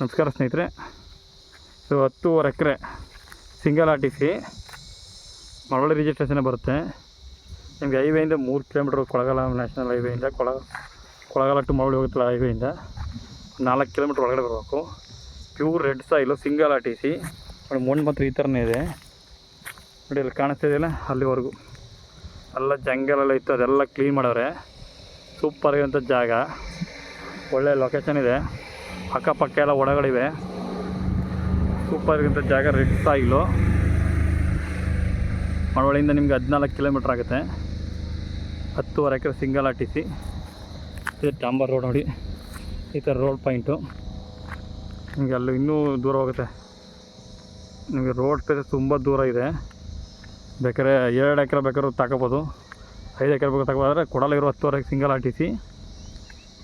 ನಮಸ್ಕಾರ ಸ್ನೇಹಿತರೆ. ಇದು ಹತ್ತೂವರೆ acre single R T C Malavalli registration ಬರುತ್ತೆ. ನಿಮಗೆ ಹೈವೇಯಿಂದ ಮೂರು ಕಿಲೋಮೀಟ್ರ್ ಕೊಳಗಾಲ ನ್ಯಾಷನಲ್ ಹೈವೇಯಿಂದ ಕೊಳ, ಕೊಳಗಾಲ ಟು ಮಳವಳ್ಳಿ ಹೋಗುತ್ತಲ್ಲ ಹೈವೇಯಿಂದ ನಾಲ್ಕು ಕಿಲೋಮೀಟ್ರ್ ಒಳಗಡೆ ಬರಬೇಕು. Pure red soil single R T C ನೋಡಿ, ಮಣ್ಣು ಮಾತ್ರ ಈ ಥರನೇ ಇದೆ. ನೋಡಿ ಅಲ್ಲಿ ಕಾಣಿಸ್ತಿದೆಯಲ್ಲ ಅಲ್ಲಿವರೆಗೂ. ಎಲ್ಲ ಜಂಗಲೆಲ್ಲ ಇತ್ತು, ಅದೆಲ್ಲ ಕ್ಲೀನ್ ಮಾಡವ್ರೆ. ಸೂಪರ್ ಆಗಿರೋಂಥ ಜಾಗ. ಒಳ್ಳೆ ಲೊಕೇಶನ್ ಇದೆ. ಅಕ್ಕಪಕ್ಕ ಎಲ್ಲ ಒಳಗಳಿವೆ. ಸೂಪರ್ ಇಂಥ ಜಾಗ ರೆಡ್ ಸಾಯಿಲು. ಮಳವಳ್ಳಿಯಿಂದ ನಿಮಗೆ ಹದಿನಾಲ್ಕು ಕಿಲೋಮೀಟ್ರ್ ಆಗುತ್ತೆ. ಹತ್ತುವರೆ ಎಕರೆ ಸಿಂಗಲ್ ಆರ್ ಟಿ ಸಿ ಡಾಂಬರ್ ರೋಡ್ ನೋಡಿ. ಈ ಥರ ರೋಡ್ ಪಾಯಿಂಟು. ನಿಮಗೆ ಅಲ್ಲಿ ಇನ್ನೂ ದೂರ ಹೋಗುತ್ತೆ. ನಿಮಗೆ ರೋಡ್ ಪೇರೆ ತುಂಬ ದೂರ ಇದೆ. ಬೇಕಾದ್ರೆ ಎರಡು ಎಕರೆ ಬೇಕಾದ್ರೂ ತಗೋಬೋದು ಐದು ಎಕರೆ ಬೇಕಾದ್ರೆ ತಗೋಬೋದ್ರೆ ಕೊಡಲಿರೋ ಹತ್ತುವರೆಗೆ ಹತ್ತುವರೆ single R T C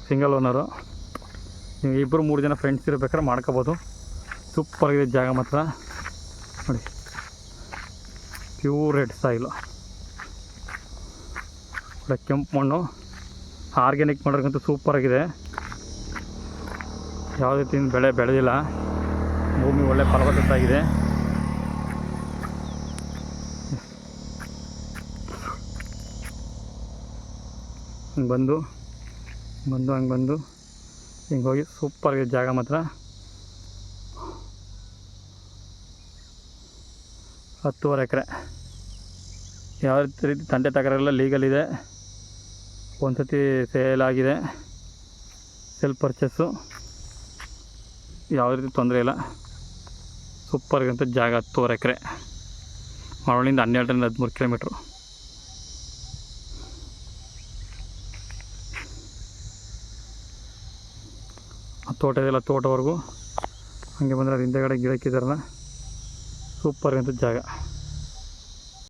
single owner. ಇಬ್ಬರು ಮೂರು ಜನ ಫ್ರೆಂಡ್ಸ್ ಇರಬೇಕಾದ್ರೆ ಮಾಡ್ಕೋಬೋದು. ಸೂಪರಾಗಿದೆ ಜಾಗ ಮಾತ್ರ. ನೋಡಿ. ಪ್ಯೂರ್ ರೆಡ್ ಸಾಯಿಲು ಕೂಡ ಕೆಂಪು ಮಣ್ಣು. ಆರ್ಗ್ಯಾನಿಕ್ ಮಾಡೋಕ್ಕಂತೂ ಸೂಪರಾಗಿದೆ ಯಾವುದೇ ತಿಂದು ಬೆಳೆ ಬೆಳೆದಿಲ್ಲ. ಭೂಮಿ ಒಳ್ಳೆ ಫಲವತ್ತಾಗಿದೆ ಹಿಂಗೆ ಬಂದು. ಬಂದು, ಹಂಗೆ ಬಂದು. ಹಿಂಗೆ ಹೋಗಿ ಸೂಪರಾಗಿದೆ ಜಾಗ ಮಾತ್ರ. ಹತ್ತುವರೆ ಎಕರೆ. ಯಾವ ರೀತಿ ತಂದೆ ತಗರೆಲ್ಲ ಲೀಗಲ್ ಇದೆ. ಒಂದು ಸತಿ ಸೇಲ್ ಆಗಿದೆ ಸೆಲ್ ಪರ್ಚೇಸು ಯಾವ ರೀತಿ ತೊಂದರೆ ಇಲ್ಲ. ಸೂಪರ್ಗಂತ ಜಾಗ ಹತ್ತುವರೆ ಎಕರೆ. ಮರಳಿಂದ ಹನ್ನೆರಡರಿಂದ ಹದಿಮೂರು ಕಿಲೋಮೀಟ್ರು ಆ ತೋಟ ತೋಟವರೆಗೂ ಹಾಗೆ ಬಂದರೆ ಅದು ಹಿಂದೆಗಡೆ ಗಿಡಕ್ಕಿದಾರಲ್ಲ ಸೂಪರ್ ಅಂತ ಜಾಗ.